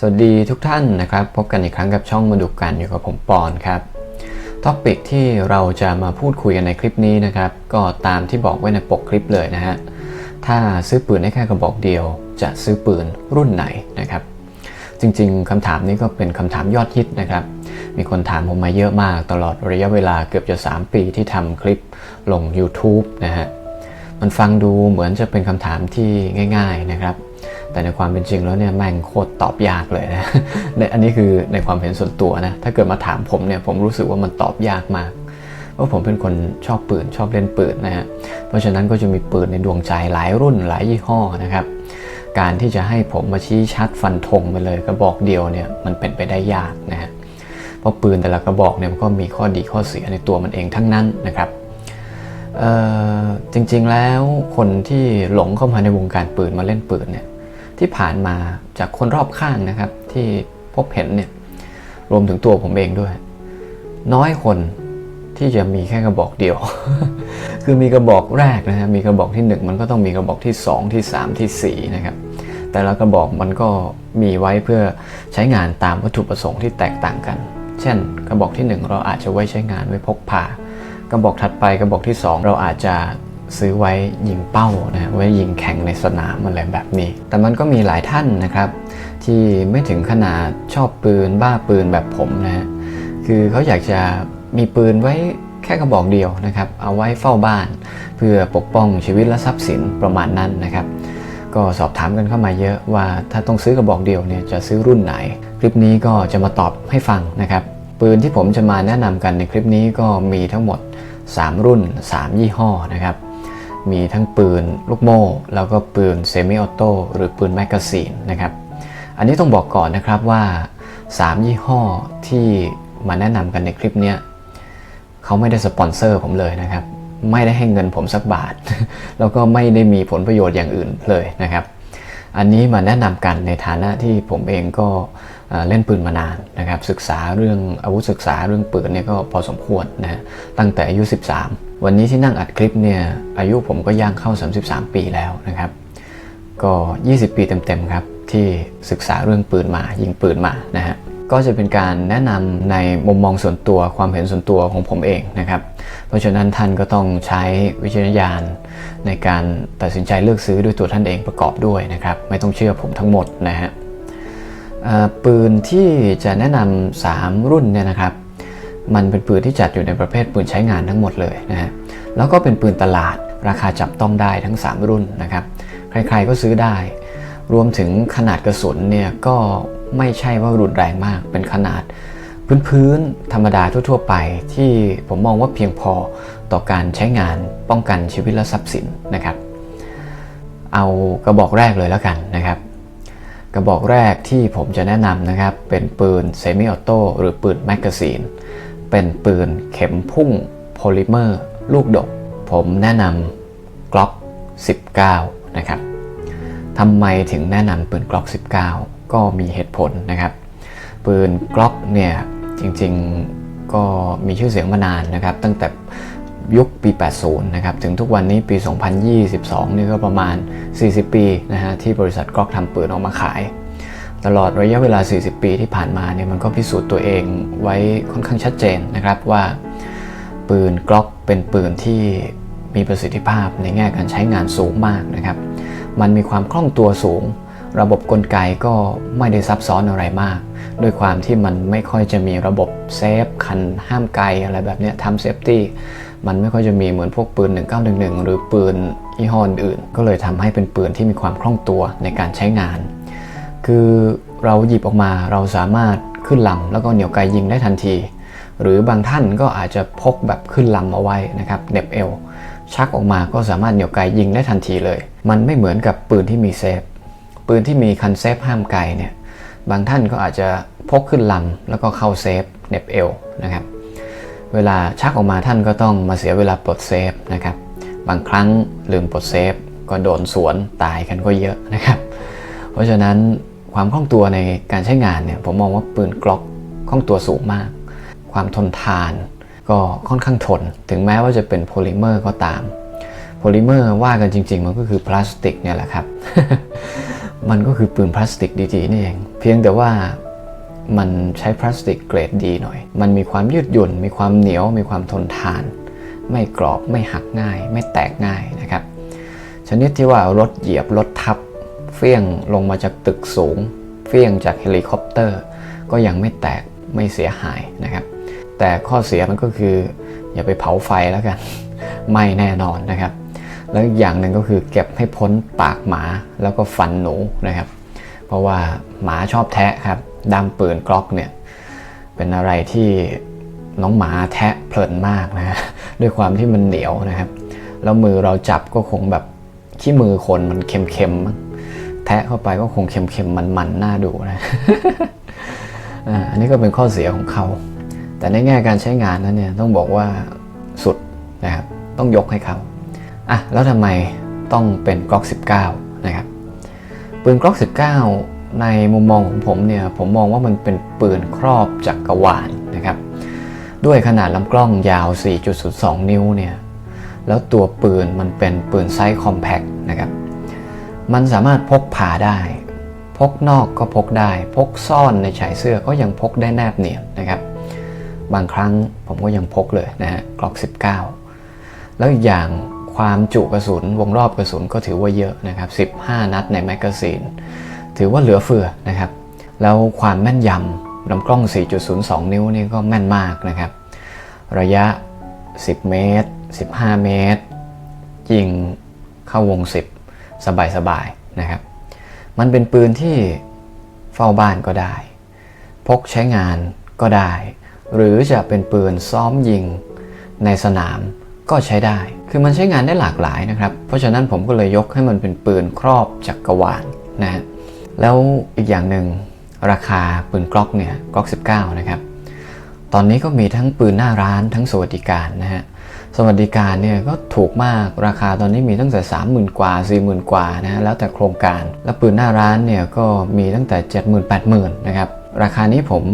สวัสดีทุกท่านนะครับ พบกันอีกครั้งกับช่องมาดูกันอยู่กับผมปอนครับท็อปิกที่เราจะมาพูดคุยกันในคลิปนี้นะครับ ก็ตามที่บอกไว้ในปกคลิปเลยนะฮะถ้าซื้อปืนได้แค่กระบอกเดียว จะซื้อปืนรุ่นไหนนะครับ จริงๆคำถามนี้ก็เป็นคำถามยอดฮิตนะครับ มีคนถามผมมาเยอะมากตลอดระยะเวลาเกือบจะ 3 ปีที่ทำคลิปลง YouTube นะฮะมันฟังดูเหมือนจะเป็นคำถามที่ง่าย ๆนะครับ แต่ในความเป็นจริงแล้วเนี่ยแม่งโคตรตอบยากเลยนะในอันนี้คือในความเห็นส่วนตัวนะ ถ้าเกิดมาถามผมเนี่ยผมรู้สึกว่ามันตอบยากมากเพราะผมเป็นคนชอบปืนชอบเล่นปืนนะฮะ เพราะฉะนั้นก็จะมีปืนในดวงใจหลายรุ่นหลายยี่ห้อนะครับ การที่จะให้ผมมาชี้ชัดฟันธงไปเลยกระบอกเดียวเนี่ยมันเป็นไปได้ยากนะฮะ เพราะปืนแต่ละกระบอกเนี่ยมันก็มีข้อดีข้อเสียในตัวมันเองทั้งนั้นนะครับจริงๆแล้วคนที่หลงเข้ามาในวงการปืนมาเล่นปืนเนี่ย ที่ผ่านมาจากคนรอบข้างนะครับ ที่พบเห็นเนี่ยรวมถึงตัวผมเองด้วย น้อยคนที่จะมีแค่กระบอกเดียว คือมีกระบอกแรกนะฮะมีกระบอกที่ 1 มันก็ต้องมีกระบอกที่ 2 ที่ 3 ที่ 4 นะครับ แต่ละกระบอกมันก็มีไว้เพื่อใช้งานตามวัตถุประสงค์ที่แตกต่างกัน เช่น กระบอกที่ 1 เราอาจจะไว้ใช้งานไว้พกพากระบอกถัดไปกระบอกที่ 2 เราอาจจะ ซื้อไว้ยิงเป้านะไว้ยิงแข่งในสนามอะไรแบบนี้ แต่มันก็มีหลายท่านนะครับ ที่ไม่ถึงขนาดชอบปืนบ้าปืนแบบผมนะคือเขาอยากจะมีปืนไว้แค่กระบอกเดียวนะครับ เอาไว้เฝ้าบ้าน เพื่อปกป้องชีวิตและทรัพย์สินประมาณนั้นนะครับ ก็สอบถามกันเข้ามาเยอะว่าถ้าต้องซื้อกระบอกเดียวเนี่ยจะซื้อรุ่นไหน คลิปนี้ก็จะมาตอบให้ฟังนะครับ ปืนที่ผมจะมาแนะนำกันในคลิปนี้ก็มีทั้งหมด 3 รุ่น 3 ยี่ห้อนะครับ มีทั้งปืนลูกโม่ แล้วก็ปืนเซมิออโต้หรือปืนแมกกาซีนนะครับ อันนี้ต้องบอกก่อนนะครับว่า 3 ยี่ห้อที่มาแนะนำกันในคลิปนี้เขาไม่ได้สปอนเซอร์ผมเลยนะครับ ไม่ได้ให้เงินผมสักบาท แล้วก็ไม่ได้มีผลประโยชน์อย่างอื่นเลยนะครับ อันนี้มาแนะนำกันในฐานะที่ผมเองก็เล่นปืนมานานนะครับ ศึกษาเรื่องอาวุธศึกษาเรื่องปืนเนี่ยก็พอสมควรนะตั้งแต่อายุ 13 วันนี้ที่นั่งอัดคลิปเนี่ยอายุผมก็ย่างเข้า 33 ปีแล้วนะครับ ก็ 20 ปีเต็มๆครับ ที่ศึกษาเรื่องปืนมายิงปืนมานะฮะก็จะเป็นการแนะนำในมุมมองส่วนตัวความเห็นส่วนตัวของผมเองนะครับ เพราะฉะนั้นท่านก็ต้องใช้วิจารณญาณในการตัดสินใจเลือกซื้อด้วยตัวท่านเองประกอบด้วยนะครับ ไม่ต้องเชื่อผมทั้งหมดนะฮะปืนที่จะแนะนำ3รุ่นเนี่ยนะครับ มันเป็นปืนที่จัดอยู่ในประเภทปืนใช้งานทั้งหมดเลยนะฮะแล้วก็เป็นปืนตลาดราคาจับต้องได้ทั้ง 3 รุ่นนะครับใครๆก็ซื้อได้ รวมถึงขนาดกระสุนเนี่ยก็ไม่ใช่ว่ารุนแรงมาก เป็นขนาดพื้นๆธรรมดาทั่ว ๆ ไปที่ผมมองว่าเพียงพอต่อการใช้งานป้องกันชีวิตและทรัพย์สินนะครับ เอากระบอกแรกเลยแล้วกันนะครับ กระบอกแรกที่ผมจะแนะนำนะครับ เป็นปืนเซมิออโต้หรือปืนแมกกาซีน เป็นปืนเข็มพุ่งโพลิเมอร์ ลูกดก ผมแนะนำกล็อก 19 นะครับทำไมถึงแนะนำปืนกล็อก 19 ก็มีเหตุผลนะครับ ปืนกล็อกเนี่ยจริงๆก็มีชื่อเสียงมานานนะครับ ตั้งแต่ยุคปี 80 นะครับ ถึงทุกวันนี้ปี 2022 นี่ก็ประมาณ 40 ปีนะฮะที่บริษัทกล็อกทำปืนออกมาขาย ตลอดระยะเวลา 40 ปีที่ผ่านมาเนี่ยมันก็พิสูจน์ตัวเองไว้ค่อนข้างชัดเจนนะครับว่า ปืนกล็อกเป็นปืนที่มีประสิทธิภาพในแง่การใช้งานสูงมากนะครับ มันมีความคล่องตัวสูง ระบบกลไกก็ไม่ได้ซับซ้อนอะไรมาก ด้วยความที่มันไม่ค่อยจะมีระบบเซฟคันห้ามไกลอะไรแบบนี้ทำเซฟตี้มันไม่ค่อยจะมีเหมือนพวกปืน 1911 หรือปืนยี่ห้ออื่น ก็เลยทำให้เป็นปืนที่มีความคล่องตัวในการใช้งาน คือเราหยิบออกมาเราสามารถขึ้นลำแล้วก็เหนี่ยวไกยิงได้ทันที หรือบางท่านก็อาจจะพกแบบขึ้นลำเอาไว้นะครับเน็บเอวชักออกมาก็สามารถเหนี่ยวไกยิงได้ทันทีเลย มันไม่เหมือนกับปืนที่มีเซฟ ปืนที่มีคันเซฟห้ามไกเนี่ยบางท่านก็อาจจะพกขึ้นลำแล้วก็เข้าเซฟเน็บเอวนะครับเวลาชักออกมาท่านก็ต้องมาเสียเวลาปลดเซฟนะครับบางครั้งลืมปลดเซฟก็โดนสวนตายกันก็เยอะนะครับ เพราะฉะนั้น ความคล่องตัวในการใช้งานเนี่ยผมมองว่าปืนกล็อกคล่องตัวสูงมาก ความทนทานก็ค่อนข้างทน ถึงแม้ว่าจะเป็นโพลิเมอร์ก็ตาม โพลิเมอร์ว่ากันจริง ๆ มันก็คือพลาสติกเนี่ยแหละครับ มันก็คือปืนพลาสติกดีๆนี่เอง เพียงแต่ว่ามันใช้พลาสติกเกรดดีหน่อย มันมีความยืดหยุ่น มีความเหนียว มีความทนทาน ไม่กรอบ ไม่หักง่าย ไม่แตกง่ายนะครับ ชนิดที่ว่ารถเหยียบ รถทับ เฟี้ยงลงมาจากตึกสูง เฟี้ยงจากเฮลิคอปเตอร์ ก็ยังไม่แตกไม่เสียหายนะครับ แต่ข้อเสียมันก็คือ อย่าไปเผาไฟแล้วกันไม่แน่นอนนะครับ แล้วอย่างหนึ่งก็คือเก็บให้พ้นปากหมาแล้วก็ฟันหนูนะครับ เพราะว่าหมาชอบแทะครับด้ามปืนกล็อกเนี่ยเป็นอะไรที่น้องหมาแทะเพลินมากนะฮะด้วยความที่มันเหนียวนะครับ แล้วมือเราจับก็คงแบบขี้มือคนมันเค็มๆมั้ง แทะเข้าไปก็คงเค็มๆมันๆน่าดูนะอันนี้ก็เป็นข้อเสียของเขา แต่ในแง่การใช้งานนั้นเนี่ยต้องบอกว่าสุดนะครับต้องยกให้เขาอะแล้วทำไมต้องเป็นกล็อก 19 นะครับปืนกล็อก 19 ในมุมมองของผมเนี่ยผมมองว่ามันเป็นปืนครอบจักกรวาลนะครับด้วยขนาดลำกล้องยาว 4.02 นิ้วเนี่ยแล้วตัวปืนมันเป็นปืนไซส์คอมแพคนะครับ มันสามารถพกพาได้ พกนอกก็พกได้ พกซ่อนในชายเสื้อก็ยังพกได้แนบเนียนนะครับ บางครั้งผมก็ยังพกเลยนะฮะกล็อก 19 แล้วอีกอย่างความจุกระสุนวงรอบกระสุนก็ถือว่าเยอะนะครับ 15 นัดในแมกกาซีน ถือว่าเหลือเฟือนะครับ แล้วความแม่นยำลำกล้อง 4.02 นิ้วนี่ก็แม่นมากนะครับ ระยะ 10 เมตร 15 เมตร ยิงเข้าวง 10 สบายๆนะครับ มันเป็นปืนที่เฝ้าบ้านก็ได้ พกใช้งานก็ได้ หรือจะเป็นปืนซ้อมยิงในสนามก็ใช้ได้ คือมันใช้งานได้หลากหลายนะครับ เพราะฉะนั้นผมก็เลยยกให้มันเป็นปืนครอบจักกรวาลนะฮะ แล้วอีกอย่างหนึ่งราคาปืนกล็อกเนี่ยกล็อก 19 นะครับ ตอนนี้ก็มีทั้งปืนหน้าร้านทั้งสวัสดิการนะฮะ สวัสดิการเนี่ยก็ถูกมากราคาตอนนี้มีตั้งแต่ 30,000 กว่า 40,000 กว่านะฮะแล้วแต่โครงการ แล้วปืนหน้าร้านเนี่ยก็มีตั้งแต่ 70,000 80,000นะครับราคานี้ผม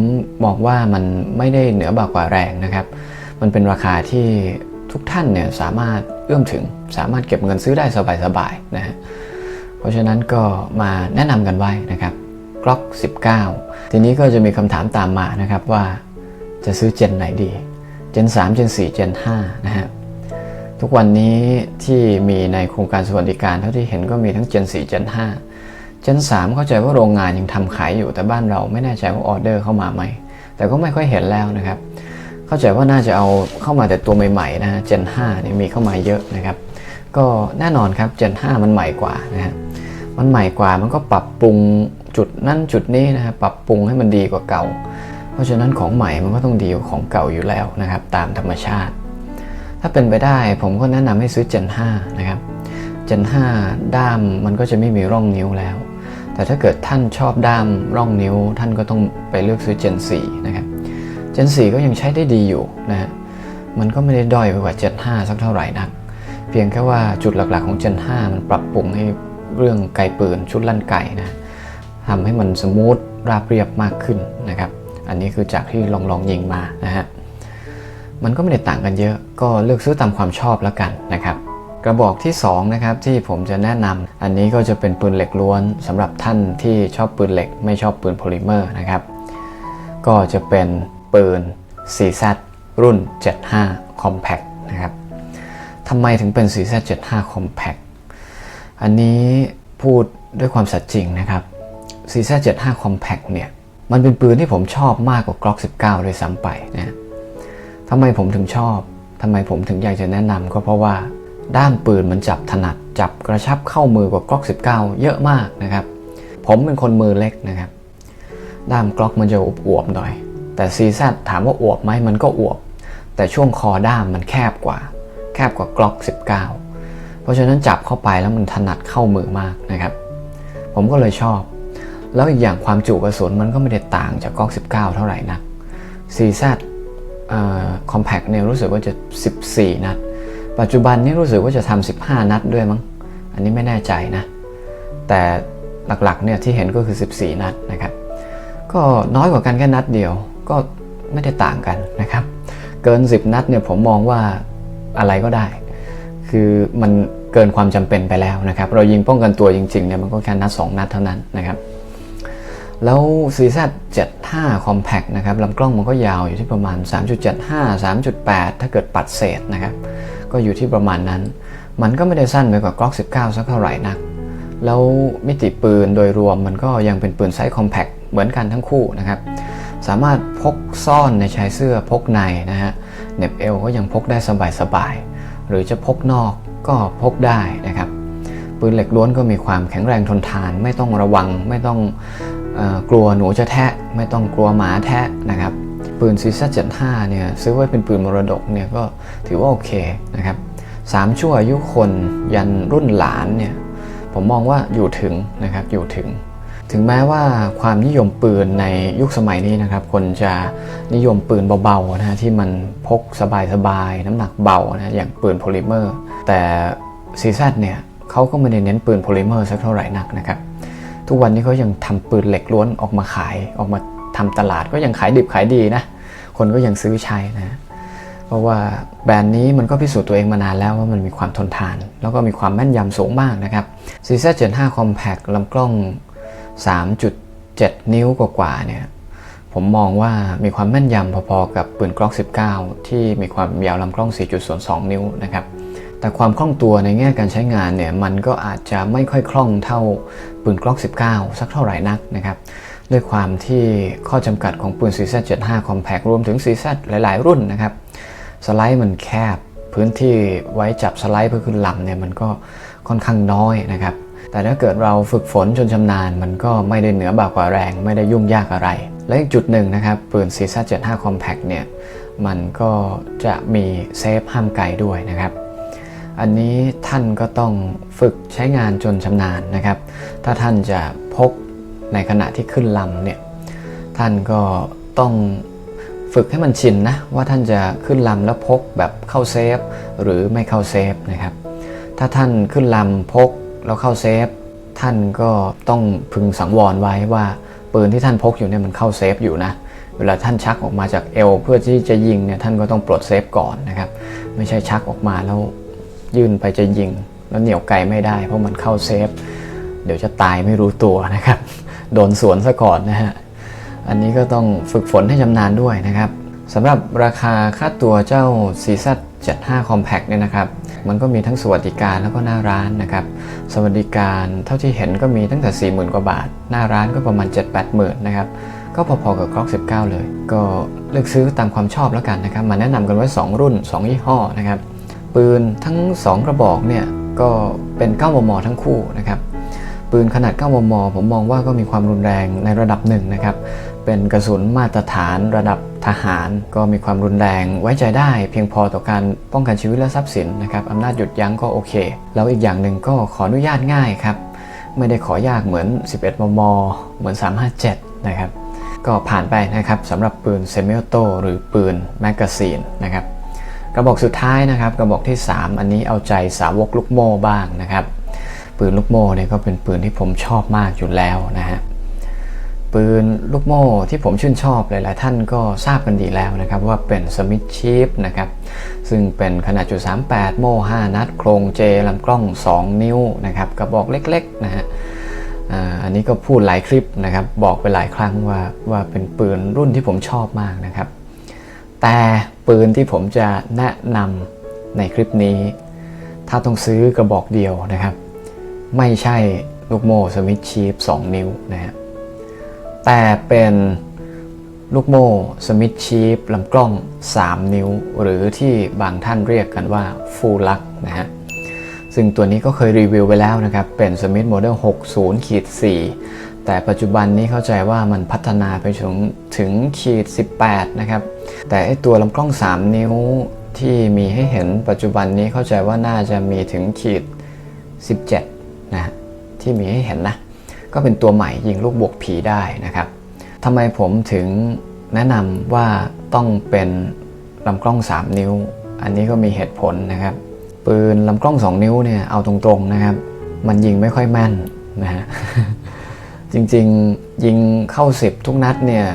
บอกว่ามันไม่ได้เหนือบากกว่าแรงนะครับ มันเป็นราคาที่ทุกท่านเนี่ยสามารถเอื้อมถึง สามารถเก็บเงินซื้อได้สบายๆนะฮะเพราะฉะนั้นก็มาแนะนำกันไว้นะครับกล็อก19 ทีนี้ก็จะมีคำถามตามมานะครับว่าจะซื้อเจนไหนดี เจน3เจน4เจน5นะฮะทุกวันนี้ที่มีในโครงการสวัสดิการเท่าที่เห็นก็มีทั้งเจน4เจน5เจน3เข้าใจว่าโรงงานยังทำขายอยู่แต่บ้านเราไม่แน่ใจว่าออเดอร์เข้ามาไหม แต่ก็ไม่ค่อยเห็นแล้วนะครับ เข้าใจว่าน่าจะเอาเข้ามาแต่ตัวใหม่ๆนะฮะเจน5เนี่ยมีเข้ามาเยอะนะครับ ก็แน่นอนครับเจน5มันใหม่กว่านะฮะมันใหม่กว่ามันก็ปรับปรุงจุดนั่นจุดนี้นะครับปรับปรุงให้มันดีกว่าเก่า เพราะฉะนั้นของใหม่มันก็ต้องดีกว่าของเก่าอยู่แล้วนะครับ ตามธรรมชาติ ถ้าเป็นไปได้ผมก็แนะนำให้ซื้อ Gen 5 นะครับ Gen 5 ด้ามมันก็จะไม่มีร่องนิ้วแล้ว แต่ถ้าเกิดท่านชอบด้ามร่องนิ้ว ท่านก็ต้องไปเลือกซื้อ Gen 4 นะครับ Gen 4 ก็ยังใช้ได้ดีอยู่นะฮะมันก็ไม่ได้ด้อยไปกว่า Gen 5 สักเท่าไหร่นัก เพียงแค่ว่าจุดหลักๆของ Gen 5 มันปรับปรุงให้เรื่องไกปืนชุดลั่นไก่นะทำให้มันสมูทราบเรียบมากขึ้นนะครับ อันนี้คือจากที่ลองลองยิงมานะฮะมันก็ไม่ได้ต่างกันเยอะก็เลือกซื้อตามความชอบแล้วกันนะครับกระบอกที่2นะครับที่ผมจะแนะนำอันนี้ก็จะเป็นปืนเหล็กล้วนสำหรับท่านที่ชอบปืนเหล็ก ไม่ชอบปืนโพลิเมอร์นะครับ ก็จะเป็นปืน 4Z รุ่น 75 Compact นะครับทำไมถึงเป็น 4Z 75 Compact อันนี้พูดด้วยความสัตย์จริงนะครับ 4Z 75 Compact เนี่ย มันเป็นปืนที่ผมชอบมากกว่า Glock 19เลยซ้ำไปนะทำไมผมถึงชอบทำไมผมถึงอยากจะแนะนำก็เพราะว่า ด้ามปืนมันจับถนัดจับกระชับเข้ามือกว่า Glock 19 เยอะมากนะครับ ผมเป็นคนมือเล็กนะครับ ด้าม Glock มันจะอวบๆหน่อย แต่ CZ ถามว่าอวบไหมมันก็อวบ แต่ช่วงคอด้ามมันแคบกว่า แคบกว่า Glock 19 เพราะฉะนั้นจับเข้าไปแล้วมันถนัดเข้ามือมากนะครับ ผมก็เลยชอบ แล้วอีกอย่างความจุกระสุนมันก็ไม่ได้ต่างจากกล้อง 19 เท่าไหร่นัก CZ คอมแพคเนี่ยรู้สึกว่าจะ 14 นัด ปัจจุบันนี้รู้สึกว่าจะทำ15 นัดด้วยมั้ง อันนี้ไม่แน่ใจนะ แต่หลักๆเนี่ยที่เห็นก็คือ 14 นัดนะครับ ก็น้อยกว่ากันแค่นัดเดียว ก็ไม่ได้ต่างกันนะครับ เกิน 10 นัดเนี่ยผมมองว่าอะไรก็ได้ คือมันเกินความจำเป็นไปแล้วนะครับ เรายิงป้องกันตัวจริงๆเนี่ยมันก็แค่นัด 2 นัดเท่านั้นนะครับ แล้ว CZ 75 Compact นะครับลำกล้องมันก็ยาวอยู่ที่ประมาณ 3.75 3.8 ถ้าเกิดปัดเศษนะครับ ก็อยู่ที่ประมาณนั้น มันก็ไม่ได้สั้นไปกว่ากล้อง19 สักเท่าไหร่นัก แล้วมิติปืนโดยรวมมันก็ยังเป็นปืนไซส์ Compact เหมือนกันทั้งคู่นะครับ สามารถพกซ่อนในชายเสื้อพกในนะฮะเน็บเอวก็ยังพกได้สบายๆหรือจะพกนอกก็พกได้นะครับปืนเหล็กล้วนก็มีความแข็งแรงทนทาน ไม่ต้องระวังไม่ต้อง กลัวหนูจะแทะไม่ต้องกลัวหมาแทะนะครับปืนซีซ่า75เนี่ยซื้อไว้เป็นปืนมรดกเนี่ยก็ถือว่าโอเคนะครับสามชั่วอายุคนยันรุ่นหลานเนี่ยผมมองว่าอยู่ถึงนะครับอยู่ถึง ถึงแม้ว่าความนิยมปืนในยุคสมัยนี้นะครับ คนจะนิยมปืนเบาๆนะที่มันพกสบายๆน้ำหนักเบานะอย่างปืนโพลิเมอร์ แต่ซีซัเนี่ยเขาก็ไม่ได้เน้นปืนโพลิเมอร์สักเท่าไหร่นักนะครับ ทุกวันนี้เขายังทำปืนเหล็กล้วนออกมาขาย ออกมาทำตลาดก็ยังขายดิบขายดีนะ คนก็ยังซื้อใช้นะ เพราะว่าแบรนด์นี้มันก็พิสูจน์ตัวเองมานานแล้วว่ามันมีความทนทาน แล้วก็มีความแม่นยำสูงมากนะครับ CZ75 Compact ลำกล้อง 3.7 นิ้วกว่าๆเนี่ยผมมองว่ามีความแม่นยำพอๆกับปืนกล้อง19 ที่มีความยาวลำกล้อง 4.02 นิ้วนะครับ แต่ความคล่องตัวในแง่การใช้งานเนี่ยมันก็อาจจะไม่ค่อยคล่องเท่าปืนกล้อง19 สักเท่าไหร่นักนะครับด้วยความที่ข้อจำกัดของปืน CZ75 Compact รวมถึง CZ หลาย ๆ รุ่นนะครับสไลด์มันแคบพื้นที่ไว้จับสไลด์เพื่อขึ้นลำเนี่ยมันก็ค่อนข้างน้อยนะครับ แต่ถ้าเกิดเราฝึกฝนจนชำนาญ มันก็ไม่ได้เหนือบากกว่าแรง ไม่ได้ยุ่งยากอะไร และอีกจุดหนึ่งนะครับปืน CZ75 Compact เนี่ยมันก็จะมีเซฟห้ามไกลด้วยนะครับ อันนี้ท่านก็ต้องฝึกใช้งานจนชำนาญนะครับ ถ้าท่านจะพกในขณะที่ขึ้นลำเนี่ย ท่านก็ต้องฝึกให้มันชินนะ ว่าท่านจะขึ้นลำแล้วพกแบบเข้าเซฟ หรือไม่เข้าเซฟนะครับ ถ้าท่านขึ้นลำพกแล้วเข้าเซฟ ท่านก็ต้องพึงสังวรไว้ว่าปืนที่ท่านพกอยู่เนี่ยมันเข้าเซฟอยู่นะเวลาท่านชักออกมาจากเอวเพื่อที่จะยิงเนี่ยท่านก็ต้องปลดเซฟก่อนนะครับ ไม่ใช่ชักออกมาแล้ว ยื่นไปจะยิง แล้วเหนี่ยวไกลไม่ได้ เพราะมันเข้าเซฟ เดี๋ยวจะตายไม่รู้ตัวนะครับ โดนสวนซะก่อนนะฮะ อันนี้ก็ต้องฝึกฝนให้ชำนาญด้วยนะครับสำหรับราคาค่าตัวเจ้า c z 75 Compact เนี่ยนะครับ มันก็มีทั้งสวัสดิการแล้วก็หน้าร้านนะครับ สวัสดิการเท่าที่เห็นก็มีตั้งแต่ 40,000 กว่าบาท หน้าร้านก็ประมาณ 7-8หมื่นนะครับ ก็พอๆกับ Glock 19 เลย ก็เลือกซื้อตามความชอบแล้วกันนะครับ มาแนะนำกันไว้ 2 รุ่น 2 ยี่ห้อนะครับ ปืนทั้ง 2 กระบอกเนี่ยก็เป็น 9 มม ทั้งคู่นะครับ ปืนขนาด 9 มม ผมมองว่าก็มีความรุนแรงในระดับหนึ่งนะครับ เป็นกระสุนมาตรฐานระดับทหาร ก็มีความรุนแรงไว้ใจได้เพียงพอต่อการป้องกันชีวิตและทรัพย์สินนะครับอำนาจหยุดยั้งก็โอเค แล้วอีกอย่างหนึ่งก็ขออนุญาตง่ายครับ ไม่ได้ขอยากเหมือน 11 มม เหมือน 357 นะครับ ก็ผ่านไปนะครับสำหรับปืนเซมิโอโตหรือปืนแมกกาซีนนะครับ กระบอกสุดท้ายนะครับ กระบอกที่ 3 อันนี้เอาใจสาวกลูกโม่บ้างนะครับ ปืนลูกโม่เนี่ยก็เป็นปืนที่ผมชอบมากอยู่แล้วนะฮะปืนลูกโม่ที่ผมชื่นชอบหลาย ๆ ท่านก็ทราบกันดีแล้วนะครับ ว่าเป็นสมิธชีฟนะครับ ซึ่งเป็นขนาดจุด38 โม่ 5 นัด โครงเจลำกล้อง 2 นิ้วนะครับกระบอกเล็ก ๆ นะฮะอันนี้ก็พูดหลายคลิปนะครับ บอกไปหลายครั้งว่าว่าเป็นปืนรุ่นที่ผมชอบมากนะครับ แต่ปืนที่ผมจะแนะนำในคลิปนี้ ถ้าต้องซื้อกระบอกเดียวนะครับ ไม่ใช่ลูกโม่สมิธชีฟ2นิ้วนะฮะแต่เป็นลูกโม่สมิธชีฟลำกล้อง 3 นิ้ว หรือที่บางท่านเรียกกันว่าฟูลักนะฮะซึ่งตัวนี้ก็เคยรีวิวไปแล้วนะครับ เป็นสมิธโมเดล60ขีด4แต่ปัจจุบันนี้เข้าใจว่ามันพัฒนาไปถึงถึงขีด18 นะครับ แต่ไอตัวลำกล้อง 3 นิ้วที่มีให้เห็นปัจจุบันนี้เข้าใจว่าน่าจะมีถึงขีด 17 นะที่มีให้เห็นนะ ก็เป็นตัวใหม่ยิงลูกบวกผีได้นะครับทำไมผมถึงแนะนำว่าต้องเป็นลำกล้อง 3 นิ้ว อันนี้ก็มีเหตุผลนะครับ ปืนลำกล้อง 2 นิ้วเนี่ยเอาตรงๆนะครับ มันยิงไม่ค่อยแม่นนะฮะจริงๆยิงเข้า 10 ทุกนัดเนี่ย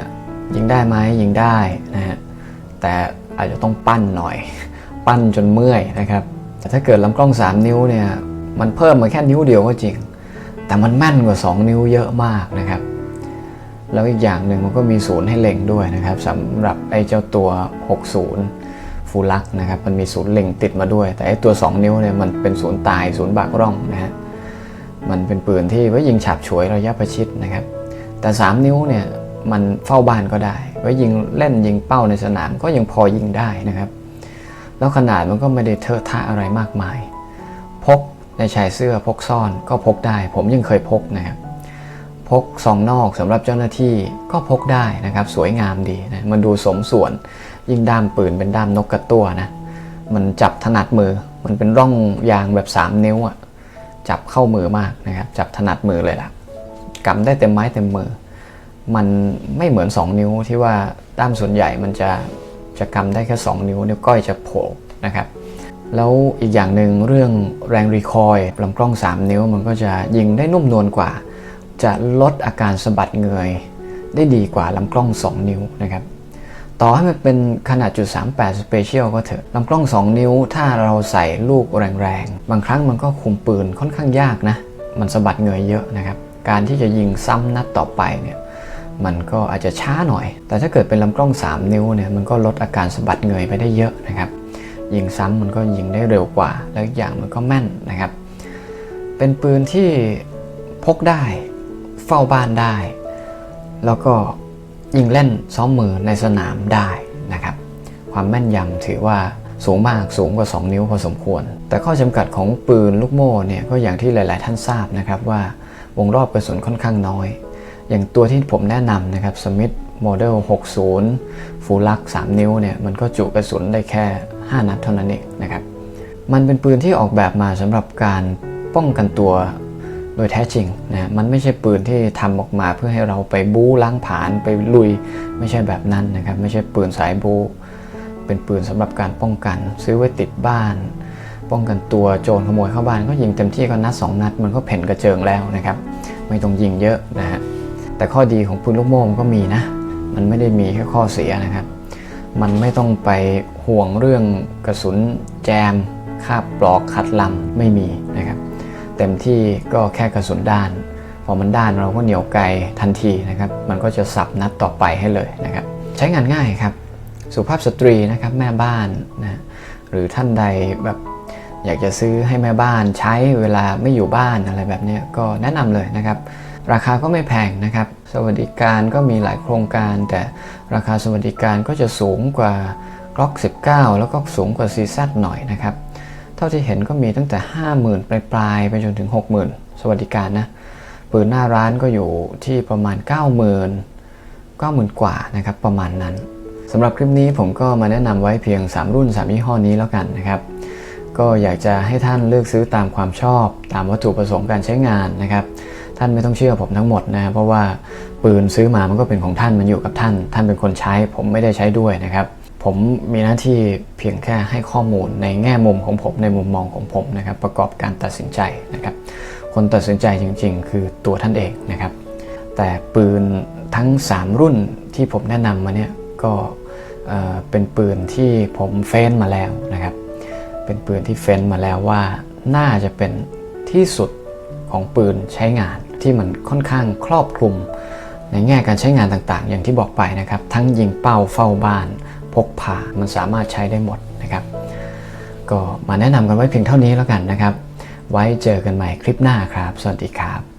ยิงได้ไหมยิงได้นะฮะ แต่อาจจะต้องปั้นหน่อย ปั้นจนเมื่อยนะครับ แต่ถ้าเกิดลำกล้อง 3 นิ้วเนี่ยมันเพิ่มมาแค่นิ้วเดียวก็จริง แต่มันแม่นกว่า 2 นิ้วเยอะมากนะครับแล้วอีกอย่างหนึ่งมันก็มีศูนย์ให้เล็งด้วยนะครับสำหรับไอ้เจ้าตัว 60 ฟูลักนะครับมันมีศูนย์เล็งติดมาด้วย แต่ไอ้ตัว 2 นิ้วเนี่ยมันเป็นศูนย์ตายศูนย์บากร่องนะฮะมันเป็นปืนที่ไว้ยิงฉับฉวยระยะประชิดนะครับ แต่ 3 นิ้วเนี่ยมันเฝ้าบ้านก็ได้ ไว้ยิงเล่นยิงเป้าในสนามก็ยังพอยิงได้นะครับ แล้วขนาดมันก็ไม่ได้เทอะทะอะไรมากมาย พกในชายเสื้อพกซ่อนก็พกได้ ผมยังเคยพกนะครับพกซองนอกสำหรับเจ้าหน้าที่ก็พกได้นะครับ สวยงามดีนะมันดูสมส่วน ยิ่งด้ามปืนเป็นด้ามนกกระตั้วนะมันจับถนัดมือ มันเป็นร่องยางแบบ 3 นิ้วอะ่ะจับเข้ามือมากนะครับ จับถนัดมือเลยล่ะกำได้เต็มไม้เต็มมือ มันไม่เหมือน 2 นิ้วที่ว่าด้ามส่วนใหญ่มันจะจะกำได้แค่ 2 นิ้วนิ้วก้อยจะโผล่นะครับแล้วอีกอย่างหนึ่งเรื่องแรงรีคอยล์ลำกล้อง 3 นิ้วมันก็จะยิงได้นุ่มนวลกว่า จะลดอาการสะบัดเงย ได้ดีกว่าลำกล้อง 2 นิ้วนะครับต่อให้มันเป็นขนาดจุด38 Special ก็เถอะลำกล้อง 2 นิ้ว ถ้าเราใส่ลูกแรงๆ บางครั้งมันก็คุมปืนค่อนข้างยากนะ มันสะบัดเงยเยอะนะครับ การที่จะยิงซ้ำนัดต่อไปเนี่ย มันก็อาจจะช้าหน่อย แต่ถ้าเกิดเป็นลำกล้อง 3 นิ้วเนี่ยมันก็ลดอาการสะบัดเงยไปได้เยอะนะครับยิงซ้ำมันก็ยิงได้เร็วกว่า แล้วอย่างมันก็แม่นนะครับ เป็นปืนที่พกได้ เฝ้าบ้านได้ แล้วก็ยิงเล่นซ้อมมือในสนามได้นะครับ ความแม่นยำถือว่าสูงมากสูงกว่า 2 นิ้วพอสมควร แต่ข้อจำกัดของปืนลูกโม่เนี่ยก็อย่างที่หลาย ๆ ท่านทราบนะครับว่าวงรอบกระสุนค่อนข้างน้อย อย่างตัวที่ผมแนะนำนะครับสมิธโมเดล60 ฟูลัก 3 นิ้วเนี่ย มันก็จุกระสุนได้แค่ 5 นัดเท่านั้นเองนะครับ มันเป็นปืนที่ออกแบบมาสำหรับการป้องกันตัวโดยแท้จริงนะ มันไม่ใช่ปืนที่ทำออกมาเพื่อให้เราไปบู๊ล้างผาญไปลุย ไม่ใช่แบบนั้นนะครับ ไม่ใช่ปืนสายบู๊ เป็นปืนสำหรับการป้องกัน ซื้อไว้ติดบ้าน ป้องกันตัวโจรขโมยเข้าบ้านก็ยิงเต็มที่ก็นัด2นัด มันก็เพ่นกระเจิงแล้วนะครับ ไม่ต้องยิงเยอะนะฮะ แต่ข้อดีของปืนลูกโม่ก็มีนะ มันไม่ได้มีแค่ข้อเสียนะครับ มันไม่ต้องไปห่วงเรื่องกระสุนแจมคาบปลอกขัดลำไม่มีนะครับ เต็มที่ก็แค่กระสุนด้าน พอมันด้านเราก็เหนียวไกลทันทีนะครับ มันก็จะสับนัดต่อไปให้เลยนะครับ ใช้งานง่ายครับ สุภาพสตรีนะครับแม่บ้านนะหรือท่านใดแบบอยากจะซื้อให้แม่บ้านใช้เวลาไม่อยู่บ้านอะไรแบบนี้ก็แนะนำเลยนะครับ ราคาก็ไม่แพงนะครับ สวัสดิการก็มีหลายโครงการ แต่ราคาสวัสดิการก็จะสูงกว่ากล็อก19 แล้วก็สูงกว่าซีซัหน่อยนะครับ เท่าที่เห็นก็มีตั้งแต่ 50,000 ปลายปลายไปจนถึง 60,000 สวัสดิการนะ ปืนหน้าร้านก็อยู่ที่ประมาณ 90,000 90,000 กว่านะครับประมาณนั้นสำหรับคลิปนี้ผมก็มาแนะนำไว้เพียง 3 รุ่น 3 ยี่ห้อนี้แล้วกันนะครับก็อยากจะให้ท่านเลือกซื้อตามความชอบ ตามวัตถุประสงค์การใช้งานนะครับ ท่านไม่ต้องเชื่อผมทั้งหมดนะเพราะว่าปืนซื้อมามันก็เป็นของท่านมันอยู่กับท่าน ท่านเป็นคนใช้ ผมไม่ได้ใช้ด้วยนะครับ ผมมีหน้าที่เพียงแค่ให้ข้อมูลในแง่มุมของผมในมุมมองของผมนะครับ ประกอบการตัดสินใจนะครับ คนตัดสินใจจริง ๆ คือตัวท่านเองนะครับ แต่ปืนทั้ง 3 รุ่นที่ผมแนะนำมาเนี่ยก็เอ่อเป็นปืนที่ผมเฟ้นมาแล้วนะครับ เป็นปืนที่เฟ้นมาแล้วว่าน่าจะเป็นที่สุดของปืนใช้งาน ที่มันค่อนข้างครอบคลุม ในแง่การใช้งานต่างๆ อย่างที่บอกไปนะครับ ทั้งยิงเป้าเฝ้าบ้าน พกพามันสามารถใช้ได้หมดนะครับ ก็มาแนะนำกันไว้เพียงเท่านี้แล้วกันนะครับ ไว้เจอกันใหม่คลิปหน้าครับ สวัสดีครับ